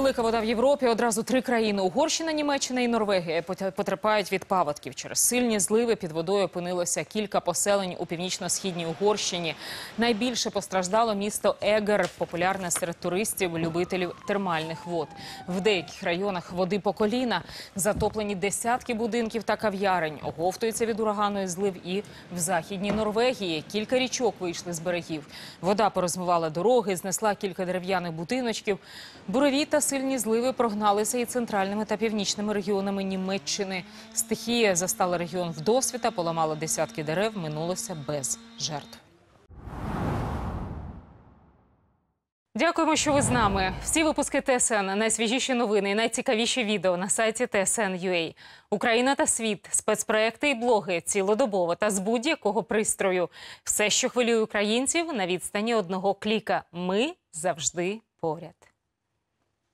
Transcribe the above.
Велика вода в Європі. Одразу три країни Угорщина, Німеччина і Норвегія потерпають від паводків. Через сильні зливи під водою опинилося кілька поселень у північно-східній Угорщині. Найбільше постраждало місто Егер, популярне серед туристів, любителів термальних вод. В деяких районах води по коліна, затоплені десятки будинків та кав'ярень. Оговтується від урагану і злив і в західній Норвегії. Кілька річок вийшли з берегів. Вода порозмивала дороги, знесла кілька дерев'яних будиночків. Бурові та сильні зливи прогналися і центральними та північними регіонами Німеччини. Стихія застала регіон вдосвіта, поламала десятки дерев, минулося без жертв. Дякуємо, що ви з нами. Всі випуски ТСН, найсвіжіші новини і найцікавіші відео на сайті TSN.ua. Україна та світ, спецпроекти і блоги цілодобово та з будь-якого пристрою. Все, що хвилює українців, на відстані одного кліка. Ми завжди поряд.